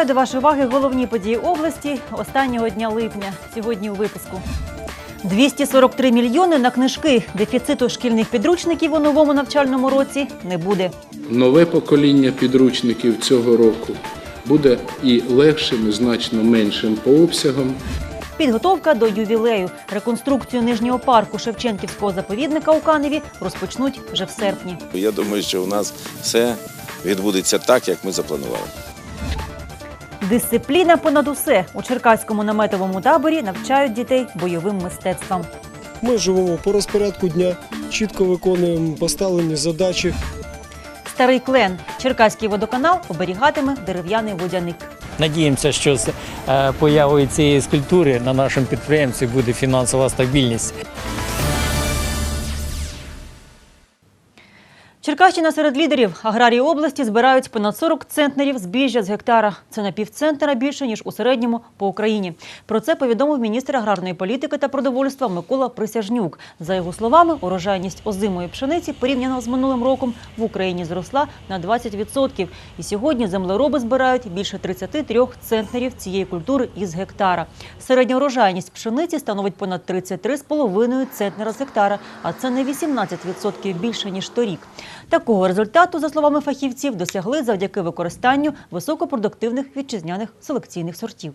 Вітаю до вашої уваги головні події області останнього дня липня. Сьогодні у випуску. 243 мільйони на книжки. Дефіциту шкільних підручників у новому навчальному році не буде. Нове покоління підручників цього року буде і легшим, і значно меншим по обсягам. Підготовка до ювілею. Реконструкцію нижнього парку Шевченківського заповідника у Каневі розпочнуть вже в серпні. Я думаю, що у нас все відбудеться так, як ми запланували. Дисципліна понад усе у Черкаському наметовому таборі навчають дітей бойовим мистецтвам. Ми живемо по розпорядку дня, чітко виконуємо поставлені задачі. Старий клен Черкаський водоканал оберігатиме дерев'яний водяник. Надіємося, що з е, появою цієї скульптури на нашому підприємстві буде фінансова стабільність. Черкащина серед лідерів аграрії області збирають понад 40 центнерів збіжжя з гектара. Це на півцентнера більше ніж у середньому по Україні. Про це повідомив міністр аграрної політики та продовольства Микола Присяжнюк. За його словами, урожайність озимої пшениці порівняно з минулим роком в Україні зросла на 20%. І сьогодні землероби збирають більше 33 центнерів цієї культури із гектара. Середня урожайність пшениці становить понад 33,5 центнера з гектара, а це на 18% більше ніж торік. Такого результату, за словами фахівців, досягли завдяки використанню високопродуктивних вітчизняних селекційних сортів.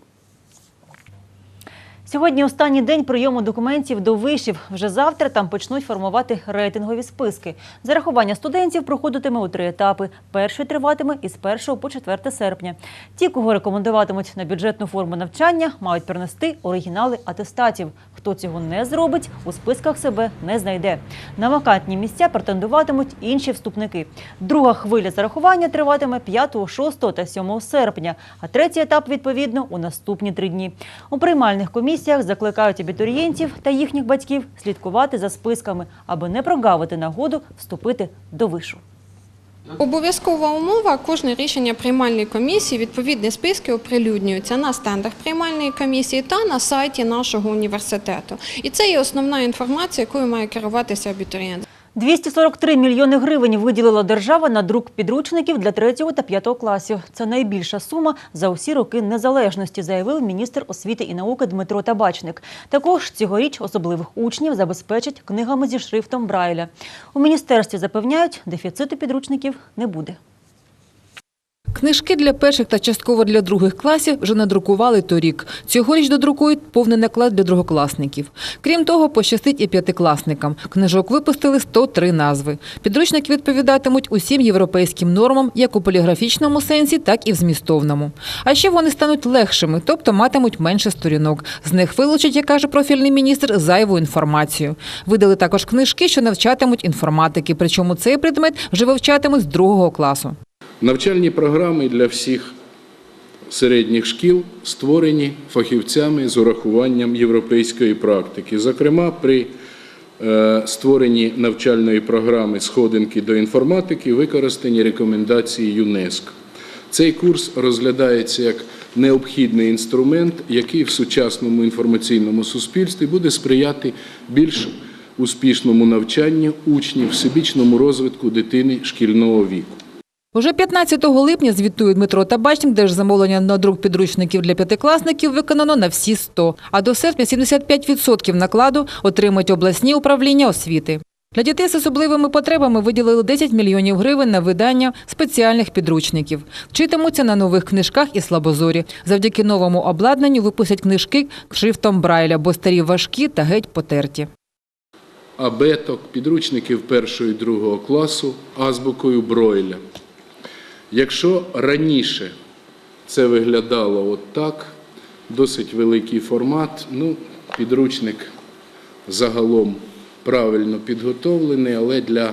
Сьогодні останній день прийому документів до вишів. Вже завтра там почнуть формувати рейтингові списки. Зарахування студентів проходитиме у три етапи. Перший триватиме із 1 по 4 серпня. Ті, кого рекомендуватимуть на бюджетну форму навчання, мають принести оригінали атестатів. Хто цього не зробить, у списках себе не знайде. На вакантні місця претендуватимуть інші вступники. Друга хвиля зарахування триватиме 5, 6 та 7 серпня, а третій етап відповідно у наступні три дні. У приймальних комісіях закликають абітурієнтів та їхніх батьків слідкувати за списками, аби не прогавити нагоду вступити до вишу. Обов'язкова умова кожне рішення приймальної комісії, відповідні списки оприлюднюються на стендах приймальної комісії та на сайті нашого університету. І це є основна інформація, якою має керуватися абітурієнт. 243 мільйони гривень виділила держава на друк підручників для 3 та 5 класів. Це найбільша сума за усі роки незалежності, заявив міністр освіти і науки Дмитро Табачник. Також цьогоріч особливих учнів забезпечать книгами зі шрифтом Брайля. У міністерстві запевняють, дефіциту підручників не буде. Книжки для перших та частково для других класів вже надрукували торік. Цьогоріч додрукують повний наклад для другокласників. Крім того, пощастить і п'ятикласникам. Книжок випустили 103 назви. Підручники відповідатимуть усім європейським нормам, як у поліграфічному сенсі, так і в змістовному. А ще вони стануть легшими, тобто матимуть менше сторінок. З них вилучать, як каже профільний міністр, зайву інформацію. Видали також книжки, що навчатимуть інформатики. Причому цей предмет вже вивчатимуть з другого класу. Навчальні програми для всіх середніх шкіл створені фахівцями з урахуванням європейської практики. Зокрема, при е, створенні навчальної програми Сходинки до інформатики використані рекомендації ЮНЕСКО. Цей курс розглядається як необхідний інструмент, який в сучасному інформаційному суспільстві буде сприяти більш успішному навчанню учнів, всебічному розвитку дитини шкільного віку. Уже 15 липня звітує Дмитро Табачник, де ж замовлення на друк підручників для п'ятикласників виконано на всі 100, а до серпня 75% накладу отримають обласні управління освіти. Для дітей з особливими потребами виділили 10 мільйонів гривень на видання спеціальних підручників. Вчитимуться на нових книжках і слабозорі. Завдяки новому обладнанню випустять книжки шрифтом Брайля, бо старі важкі та геть потерті. абеток, підручників першого і другого класу азбукою Бройля. Якщо раніше це виглядало от так, досить великий формат, ну, підручник загалом правильно підготовлений, але для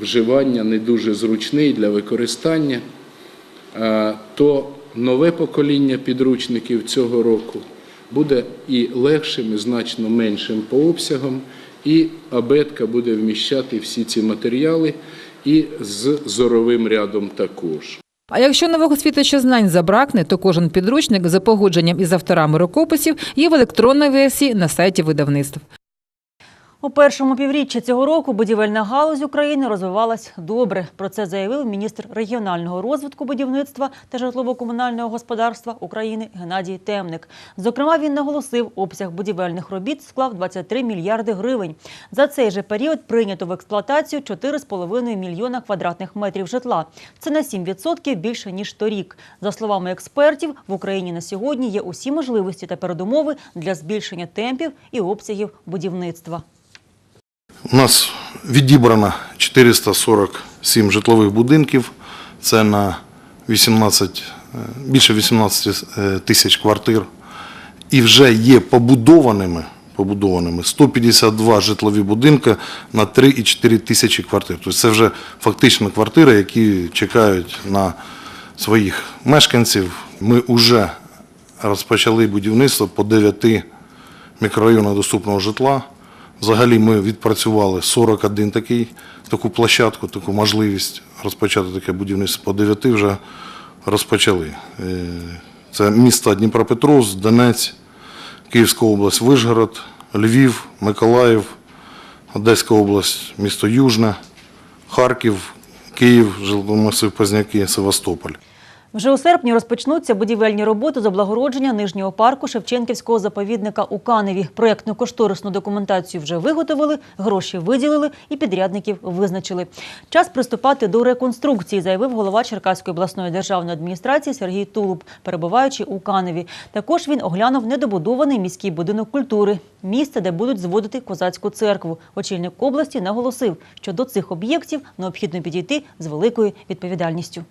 вживання не дуже зручний для використання, то нове покоління підручників цього року буде і легшим, і значно меншим по обсягам, і абетка буде вміщати всі ці матеріали і з зоровим рядом також. А якщо нового світоча знань забракне, то кожен підручник за погодженням із авторами рукописів є в електронній версії на сайті видавництв. У першому півріччі цього року будівельна галузь України розвивалась добре. Про це заявив міністр регіонального розвитку будівництва та житлово-комунального господарства України Геннадій Темник. Зокрема, він наголосив, обсяг будівельних робіт склав 23 мільярди гривень. За цей же період прийнято в експлуатацію 4,5 мільйона квадратних метрів житла. Це на 7% більше ніж торік. За словами експертів, в Україні на сьогодні є усі можливості та передумови для збільшення темпів і обсягів будівництва. У нас відібрано 447 житлових будинків. Це на 18, е, більше 18 е, тисяч квартир. І вже є побудованими, побудованими 152 житлові будинки на 3,4 тисячі квартир. Тобто це вже фактично квартири, які чекають на своїх мешканців. Ми вже розпочали будівництво по 9 мікрорайонах доступного житла. Взагалі ми відпрацювали 41 такий, таку площадку, таку можливість розпочати таке будівництво. По 9 вже розпочали. Е, Це міста Дніпропетровськ, Донець, Київська область, Вишгород, Львів, Миколаїв, Одеська область, місто Южне, Харків, Київ, Жилмасив Позняки, Севастополь. Вже у серпні розпочнуться будівельні роботи з облагородження нижнього парку Шевченківського заповідника у Каневі. Проєктну кошторисну документацію вже виготовили, гроші виділили і підрядників визначили. Час приступати до реконструкції, заявив голова Черкаської обласної державної адміністрації Сергій Тулуб, перебуваючи у Каневі. Також він оглянув недобудований міський будинок культури, місце, де будуть зводити козацьку церкву. Очільник області наголосив, що до цих об'єктів необхідно підійти з великою відповідальністю.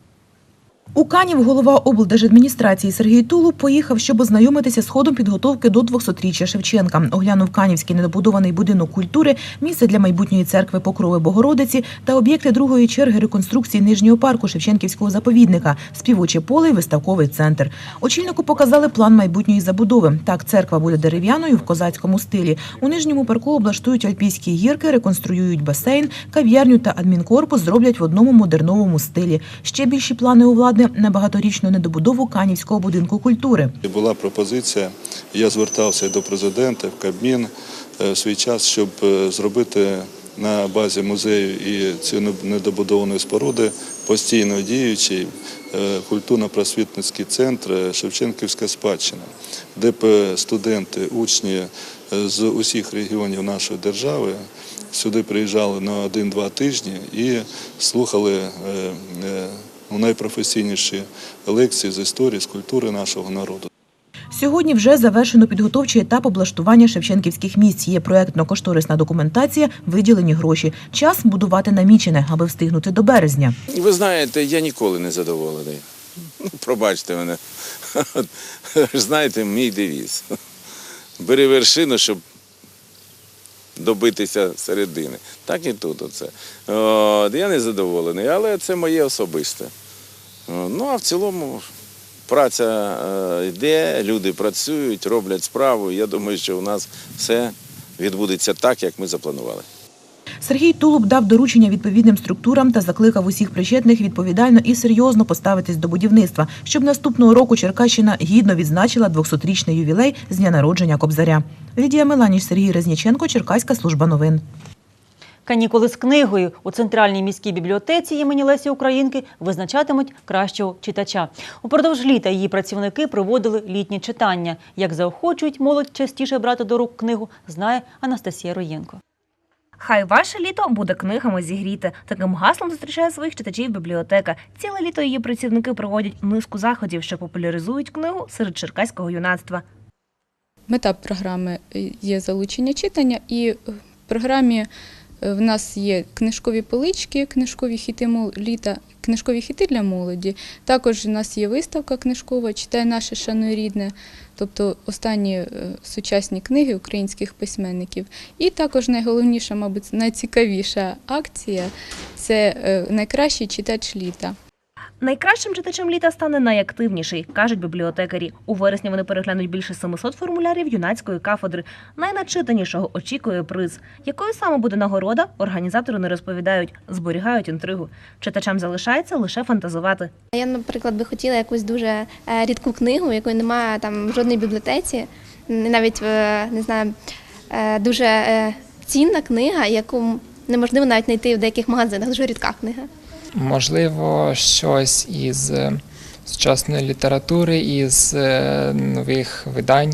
У Канів голова облдержадміністрації Сергій Тулуб поїхав, щоб ознайомитися з ходом підготовки до 200-річчя Шевченка. Оглянув Канівський недобудований будинок культури, місце для майбутньої церкви Покрови Богородиці та об'єкти другої черги реконструкції нижнього парку Шевченківського заповідника, співоче поле і виставковий центр. Очільнику показали план майбутньої забудови. Так, церква буде дерев'яною в козацькому стилі. У нижньому парку облаштують альпійські гірки, реконструюють басейн, кав'ярню та адмінкорпус зроблять в одному модерновому стилі. Ще більші плани у влади на багаторічну недобудову Канівського будинку культури. Була пропозиція, я звертався до президента в Кабмін е, в свій час, щоб е, зробити на базі музею і цієї недобудованої споруди постійно діючий е, культурно-просвітницький центр Шевченківська спадщина, де б студенти, учні з усіх регіонів нашої держави сюди приїжджали на один-два тижні і слухали найпрофесійніші лекції з історії, з культури нашого народу. Сьогодні вже завершено підготовчий етап облаштування шевченківських місць. Є проектно-кошторисна документація, виділені гроші. Час будувати намічене, аби встигнути до березня. Ви знаєте, я ніколи не задоволений. Ну, пробачте мене. Знаєте, мій девіз. Бери вершину, щоб добитися середини. Так і тут оце. От, я не задоволений, але це моє особисте. О, Ну, а в цілому праця е, йде, люди працюють, роблять справу. Я думаю, що у нас все відбудеться так, як ми запланували. Сергій Тулуб дав доручення відповідним структурам та закликав усіх причетних відповідально і серйозно поставитись до будівництва, щоб наступного року Черкащина гідно відзначила 200-річний ювілей з дня народження Кобзаря. Лідія Меланіч, Сергій Резніченко, Черкаська служба новин. Канікули з книгою у центральній міській бібліотеці імені Лесі Українки визначатимуть кращого читача. Упродовж літа її працівники проводили літні читання. Як заохочують молодь частіше брати до рук книгу, знає Анастасія Роєнко. Хай ваше літо буде книгами зігріте. Таким гаслом зустрічає своїх читачів бібліотека. Ціле літо її працівники проводять низку заходів, що популяризують книгу серед черкаського юнацтва. Мета програми є залучення читання, і в програмі в нас є книжкові полички, книжкові хіти літа, книжкові хіти для молоді. Також у нас є виставка книжкова Читай наше шануй рідне, тобто останні е, сучасні книги українських письменників. І також найголовніша, мабуть, найцікавіша акція це е, найкращий читач літа. Найкращим читачем літа стане найактивніший, кажуть бібліотекарі. У вересні вони переглянуть більше 700 формулярів юнацької кафедри. Найначитанішого очікує приз. Якою саме буде нагорода, організатори не розповідають, зберігають інтригу. Читачам залишається лише фантазувати. Я, наприклад, би хотіла якусь дуже е, рідку книгу, якої немає там в жодній бібліотеці, навіть не знаю, е, дуже е, цінна книга, яку неможливо навіть знайти в деяких магазинах. Дуже рідка книга. Можливо, щось із е, сучасної літератури, із е, нових видань.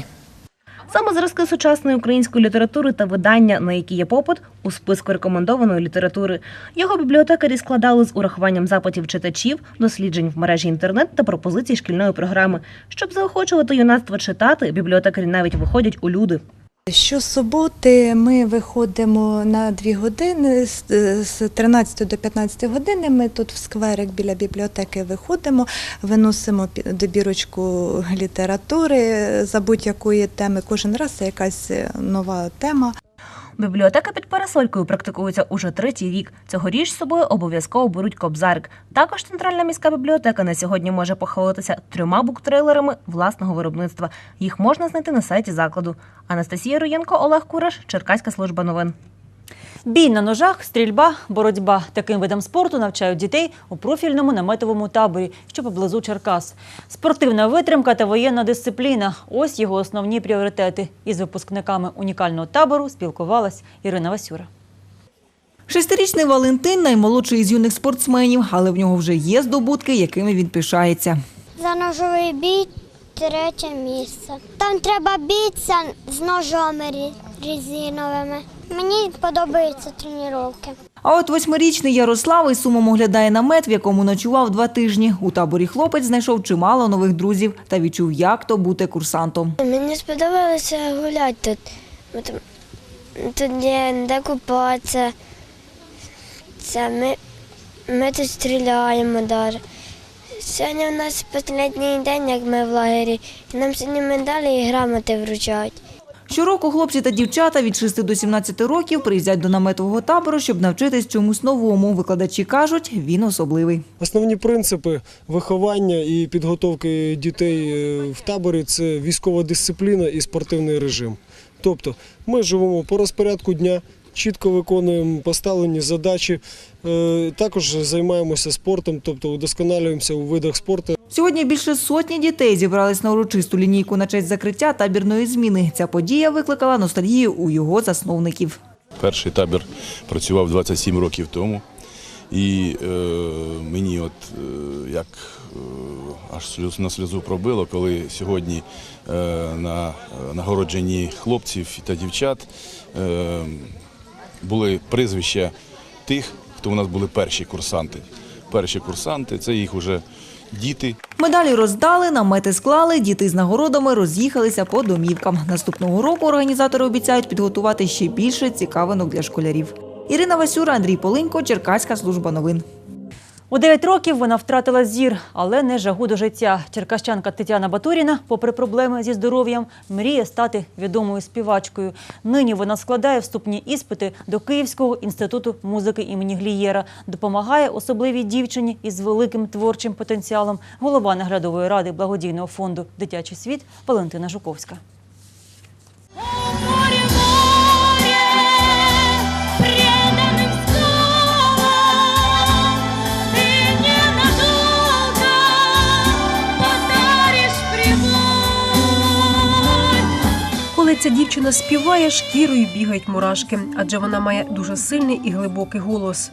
Саме зразки сучасної української літератури та видання, на які є попит, у списку рекомендованої літератури. Його бібліотекарі складали з урахуванням запитів читачів, досліджень в мережі інтернет та пропозицій шкільної програми. Щоб заохочувати юнацтво читати, бібліотекарі навіть виходять у люди. Щосуботи ми виходимо на дві години з з 13 до 15 години. Ми тут в скверик біля бібліотеки виходимо, виносимо добірочку літератури за будь-якої теми. Кожен раз це якась нова тема. Бібліотека під парасолькою практикується уже третій рік. Цьогоріч з собою обов'язково беруть кобзарик. Також центральна міська бібліотека на сьогодні може похвалитися трьома буктрейлерами власного виробництва. Їх можна знайти на сайті закладу. Анастасія Руєнко, Олег Кураш, Черкаська служба новин. Бій на ножах, стрільба, боротьба. Таким видам спорту навчають дітей у профільному наметовому таборі, що поблизу Черкас. Спортивна витримка та воєнна дисципліна ось його основні пріоритети. Із випускниками унікального табору спілкувалась Ірина Васюра. Шестирічний Валентин наймолодший із юних спортсменів, але в нього вже є здобутки, якими він пишається. За ножовий бій третє місце. Там треба битися з ножами рі- резиновими. Мені подобаються тренування. А от восьмирічний Ярослав із сумом оглядає намет, в якому ночував два тижні. У таборі хлопець знайшов чимало нових друзів та відчув, як то бути курсантом. Мені сподобалося гуляти тут. Тут є де купатися. Це ми, ми тут стріляємо даже. Сьогодні у нас останній день, як ми в лагері. Нам сьогодні медалі і грамоти вручають. Щороку хлопці та дівчата від 6 до 17 років приїздять до наметового табору, щоб навчитись чомусь новому. Викладачі кажуть, він особливий. Основні принципи виховання і підготовки дітей е, в таборі це військова дисципліна і спортивний режим. Тобто ми живемо по розпорядку дня, чітко виконуємо поставлені задачі, е, також займаємося спортом, тобто удосконалюємося у видах спорту. Сьогодні більше сотні дітей зібрались на урочисту лінійку на честь закриття табірної зміни. Ця подія викликала ностальгію у його засновників. Перший табір працював 27 років тому. І е, мені от е, як е, аж на сльозу пробило, коли сьогодні е, на е, нагородженні хлопців та дівчат е, були прізвища тих, хто у нас були перші курсанти. Перші курсанти це їх уже діти. Медалі роздали, намети склали, діти з нагородами роз'їхалися по домівкам. Наступного року організатори обіцяють підготувати ще більше цікавинок для школярів. Ірина Васюра, Андрій Полинько, Черкаська служба новин. У 9 років вона втратила зір, але не жагу до життя. Черкащанка Тетяна Батуріна, попри проблеми зі здоров'ям, мріє стати відомою співачкою. Нині вона складає вступні іспити до Київського інституту музики імені Глієра. Допомагає особливій дівчині із великим творчим потенціалом голова наглядової ради благодійного фонду Дитячий світ Валентина Жуковська. Ця дівчина співає, шкірою бігають мурашки, адже вона має дуже сильний і глибокий голос.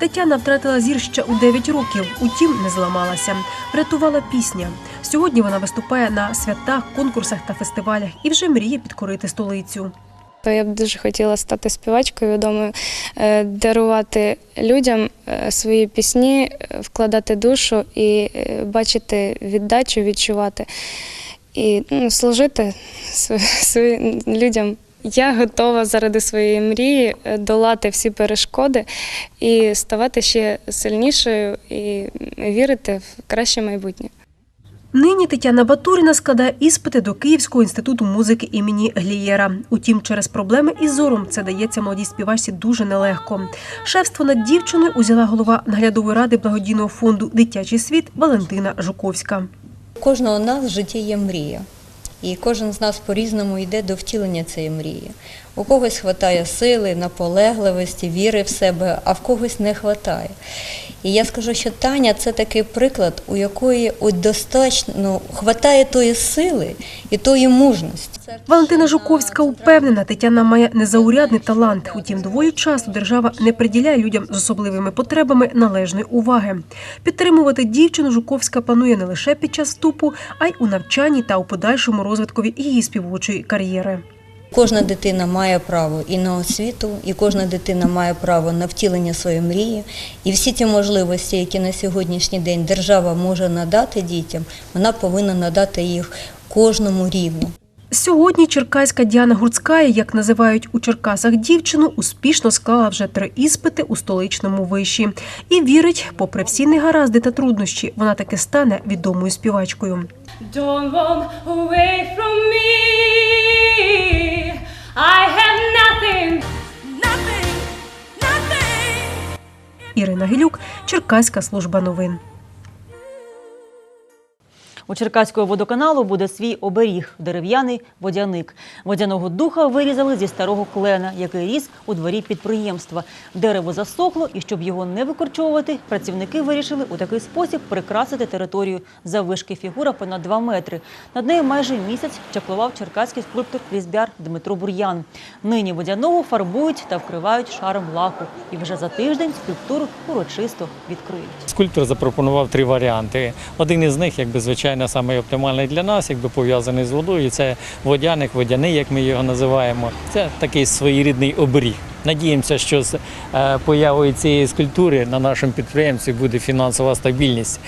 Тетяна втратила зір ще у 9 років, утім не зламалася. Врятувала пісня. Сьогодні вона виступає на святах, конкурсах та фестивалях і вже мріє підкорити столицю. То я б дуже хотіла стати співачкою відомою, е, дарувати людям е, свої пісні, е, вкладати душу і бачити віддачу, відчувати і ну, служити своїм людям. Я готова заради своєї мрії е, долати всі перешкоди і ставати ще сильнішою і вірити в краще майбутнє. Нині Тетяна Батуріна складає іспити до Київського інституту музики імені Глієра. Утім, через проблеми із зором це дається молодій співачці дуже нелегко. Шефство над дівчиною узяла голова наглядової ради благодійного фонду Дитячий світ Валентина Жуковська. Кожного з нас в житті є мрія. І кожен з нас по-різному йде до втілення цієї мрії. У когось вистачає сили, наполегливості, віри в себе, а в когось не вистачає. І я скажу, що Таня це такий приклад, у якої достатньо хватає тої сили і тої мужності. Валентина Жуковська упевнена, Тетяна має незаурядний талант. Утім, доволі часу держава не приділяє людям з особливими потребами належної уваги. Підтримувати дівчину Жуковська планує не лише під час вступу, а й у навчанні та у подальшому розвиткові її співочої кар'єри. Кожна дитина має право і на освіту, і кожна дитина має право на втілення своєї мрії. І всі ті можливості, які на сьогоднішній день держава може надати дітям, вона повинна надати їх кожному рівно. Сьогодні черкаська Діана Гурцкая, як називають у Черкасах дівчину, успішно склала вже три іспити у столичному виші. І вірить, попри всі негаразди та труднощі, вона таки стане відомою співачкою. Don't run away from me. I have nothing. Nothing. Nothing. Ірина Гілюк, Черкаська служба новин. У Черкаського водоканалу буде свій оберіг дерев'яний водяник. Водяного духа вирізали зі старого клена, який ріс у дворі підприємства. Дерево засохло, і щоб його не викорчовувати, працівники вирішили у такий спосіб прикрасити територію. Заввишки фігура понад 2 метри. Над нею майже місяць чаклував черкаський скульптор різьбяр Дмитро Бур'ян. Нині водяного фарбують та вкривають шаром лаку. І вже за тиждень скульптуру урочисто відкриють. Скульптор запропонував три варіанти. Один із них, якби звичайно, самий оптимальний для нас, якби пов'язаний з водою. Це водяник, водяний, як ми його називаємо. Це такий своєрідний оберіг. Надіємося, що з е, появою цієї скульптури на нашому підприємстві буде фінансова стабільність.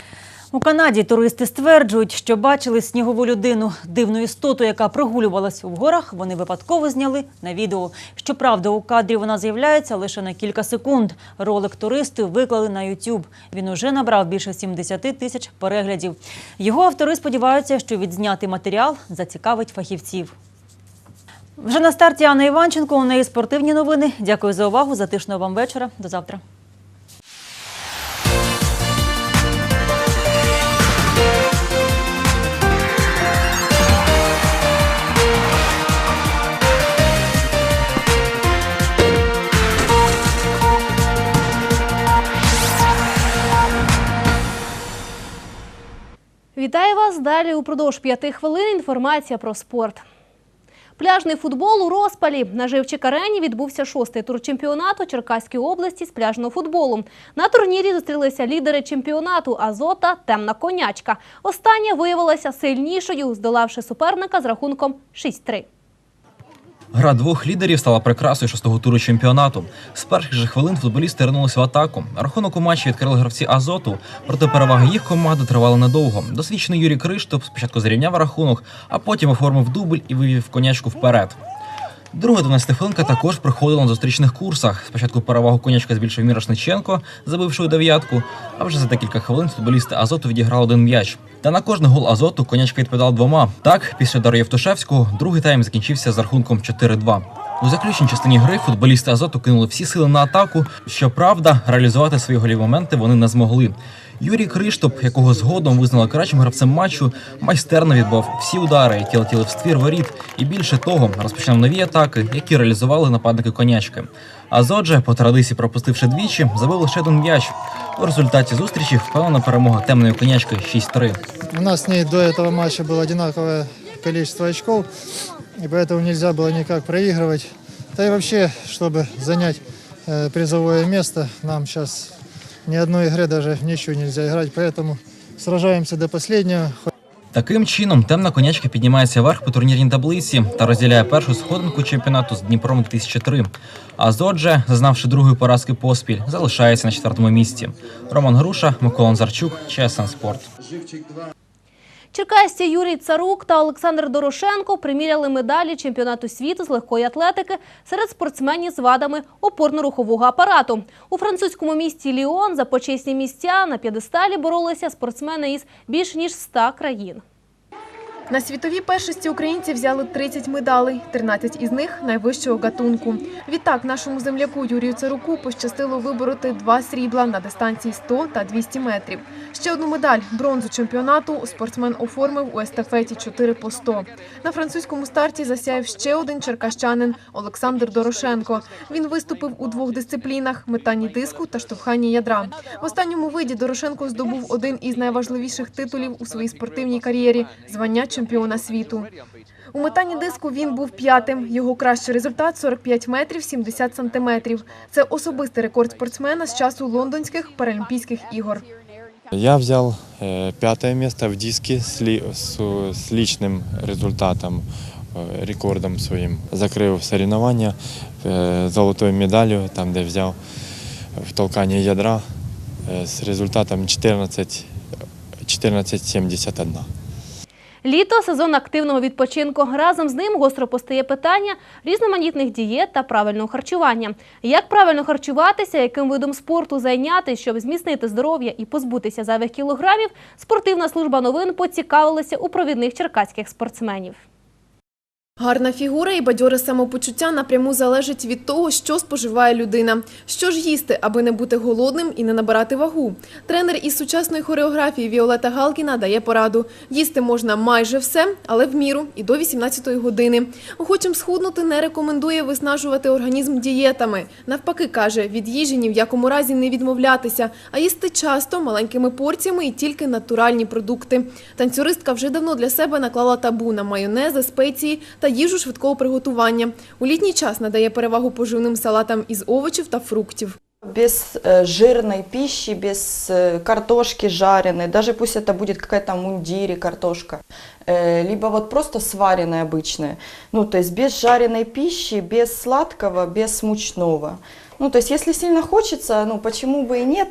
У Канаді туристи стверджують, що бачили снігову людину, дивну істоту, яка прогулювалась у горах. Вони випадково зняли на відео. Щоправда, у кадрі вона з'являється лише на кілька секунд. Ролик туристи виклали на YouTube. Він уже набрав більше 70 тисяч переглядів. Його автори сподіваються, що відзнятий матеріал зацікавить фахівців. Вже на старті Анна Іванченко. У неї спортивні новини. Дякую за увагу. Затишного вам вечора. До завтра. Вітаю вас. Далі упродовж п'яти хвилин інформація про спорт. Пляжний футбол у розпалі. На Живчик арені відбувся шостий тур чемпіонату Черкаської області з пляжного футболу. На турнірі зустрілися лідери чемпіонату Азота Темна конячка. Остання виявилася сильнішою, здолавши суперника з рахунком 6-3. Гра двох лідерів стала прикрасою шостого туру чемпіонату. З перших же хвилин футболісти ринулися в атаку. Рахунок у матчі відкрили гравці Азоту, проте перевага їх команди тривала недовго. Досвідчений Юрій Криштоп спочатку зрівняв рахунок, а потім оформив дубль і вивів конячку вперед. Друга 12 хвилинка також проходила на зустрічних курсах. Спочатку перевагу конячка збільшив Мірошниченко, забивши у дев'ятку, а вже за декілька хвилин футболісти Азоту відіграли один м'яч. Та на кожний гол Азоту конячка відповідала двома. Так, після Дар'я Євтушевського другий тайм закінчився з рахунком 4-2. У заключній частині гри футболісти Азоту кинули всі сили на атаку. Щоправда, реалізувати свої голіві моменти вони не змогли. Юрій Криштоп, якого згодом визнали кращим гравцем матчу, майстерно відбив всі удари, які летіли в ствір воріт, і більше того, розпочав нові атаки, які реалізували нападники конячки. Азотже, по традиції пропустивши двічі, забив лише один м'яч. У результаті зустрічі впевнена перемога темної конячки 6-3. У нас с ней до этого матча было одинаковое количество очков, и поэтому нельзя было никак проигрывать. Да и вообще, чтобы занять э, призовое место, нам сейчас ни одной гри даже нічого не нельзя играть, поэтому сражаемся до последнего. Таким чином, темна конячка піднімається вверх по турнірній таблиці та розділяє першу сходинку чемпіонату з Дніпром 2003. А Зодже, зазнавши другої поразки поспіль, залишається на четвертому місці. Роман Груша, Микола Зарчук, ЧСН Спорт. Черкасці Юрій Царук та Олександр Дорошенко приміряли медалі чемпіонату світу з легкої атлетики серед спортсменів з вадами опорно-рухового апарату. У французькому місті Ліон за почесні місця на п'єдесталі боролися спортсмени із більш ніж 100 країн. На світовій першості українці взяли 30 медалей, 13 із них найвищого гатунку. Відтак нашому земляку Юрію Царуку пощастило вибороти два срібла на дистанції 100 та 200 метрів. Ще одну медаль бронзу чемпіонату спортсмен оформив у естафеті 4 по 100. На французькому старті засяяв ще один черкащанин Олександр Дорошенко. Він виступив у двох дисциплінах метанні диску та штовханні ядра. В останньому виді Дорошенко здобув один із найважливіших титулів у своїй спортивній кар'єрі звання чемпіона світу. У метанні диску він був п'ятим. Його кращий результат 45 метрів 70 сантиметрів. Це особистий рекорд спортсмена з часу лондонських паралімпійських ігор. Я взял э, пятое место в диске с, ли- с, с личным результатом, э, рекордом своим. Закрив соревнования э, золотою медалью, там де взяв в толканні ядра э, з результатом 14 14,71. Літо сезон активного відпочинку. Разом з ним гостро постає питання різноманітних дієт та правильного харчування. Як правильно харчуватися, яким видом спорту зайняти, щоб зміцнити здоров'я і позбутися зайвих кілограмів, спортивна служба новин поцікавилася у провідних черкаських спортсменів. Гарна фігура і бадьоре самопочуття напряму залежить від того, що споживає людина. Що ж їсти, аби не бути голодним і не набирати вагу? Тренер із сучасної хореографії Віолета Галкіна дає пораду. Їсти можна майже все, але в міру і до 18-ї години. Охочим схуднути не рекомендує виснажувати організм дієтами. Навпаки, каже, від їжі ні в якому разі не відмовлятися, а їсти часто, маленькими порціями і тільки натуральні продукти. Танцюристка вже давно для себе наклала табу на майонези, спеції та їжу швидкого приготування. У літній час надає перевагу поживним салатам із овочів та фруктів. без э, жирной пищи, без э, картошки жареной, даже пусть это будет какая-то мундири картошка, э, либо вот просто сваренная обычная, ну то есть без жареной пищи, без сладкого, без мучного. Ну то есть если сильно хочется, ну почему бы и нет,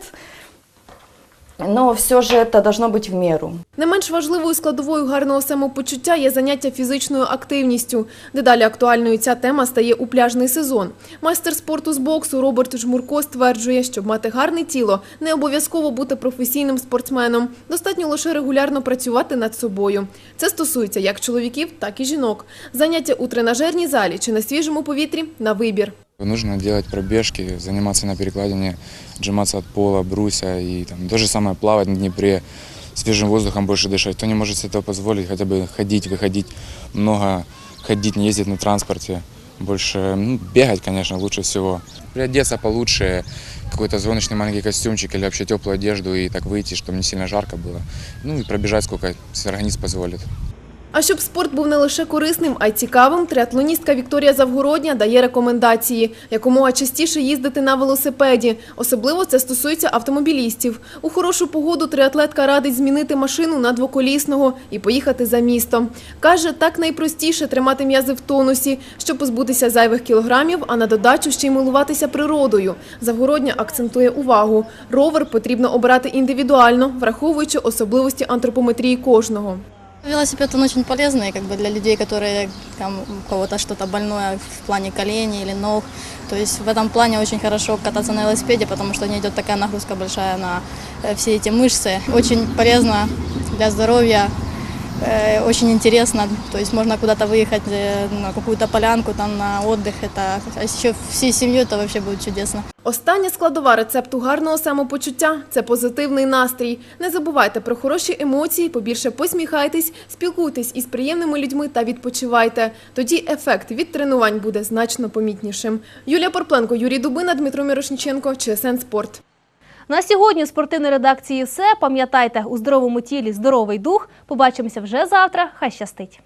но все же это должно быть в меру. Не менш важливою складовою гарного самопочуття є заняття фізичною активністю. Дедалі актуальною ця тема стає у пляжний сезон. Майстер спорту з боксу Роберт Жмурко стверджує, щоб мати гарне тіло, не обов'язково бути професійним спортсменом. Достатньо лише регулярно працювати над собою. Це стосується як чоловіків, так і жінок. Заняття у тренажерній залі чи на свіжому повітрі на вибір. Нужно делать пробежки, заниматься на перекладине, отжиматься от пола, бруся и там, то же самое плавать на Днепре, свежим воздухом больше дышать. Кто не может себе этого позволить, хотя бы ходить, выходить много, ходить, не ездить на транспорте, больше ну, бегать, конечно, лучше всего. Приодеться получше, какой-то звоночный маленький костюмчик или вообще теплую одежду и так выйти, чтобы не сильно жарко было. Ну и пробежать, сколько организм позволит. А щоб спорт був не лише корисним, а й цікавим, триатлоністка Вікторія Завгородня дає рекомендації – якомога частіше їздити на велосипеді. Особливо це стосується автомобілістів. У хорошу погоду триатлетка радить змінити машину на двоколісного і поїхати за місто. Каже, так найпростіше тримати м'язи в тонусі, щоб позбутися зайвих кілограмів, а на додачу ще й милуватися природою. Завгородня акцентує увагу – ровер потрібно обирати індивідуально, враховуючи особливості антропометрії кожного. Велосипед он очень полезный как бы для людей, которые там, у кого-то что-то больное в плане коленей или ног. То есть в этом плане очень хорошо кататься на велосипеде, потому что не идет такая нагрузка большая на э, все эти мышцы. Очень полезно для здоровья, э, очень интересно. То есть можно куда-то выехать э, на какую-то полянку там на отдых. Это, а еще всей семьей это вообще будет чудесно. Остання складова рецепту гарного самопочуття – це позитивний настрій. Не забувайте про хороші емоції, побільше посміхайтесь, спілкуйтесь із приємними людьми та відпочивайте. Тоді ефект від тренувань буде значно помітнішим. Юлія Порпленко, Юрій Дубина, Дмитро Мірошниченко, ЧСН Спорт. На сьогодні спортивної редакції все. Пам'ятайте, у здоровому тілі здоровий дух. Побачимося вже завтра. Хай щастить!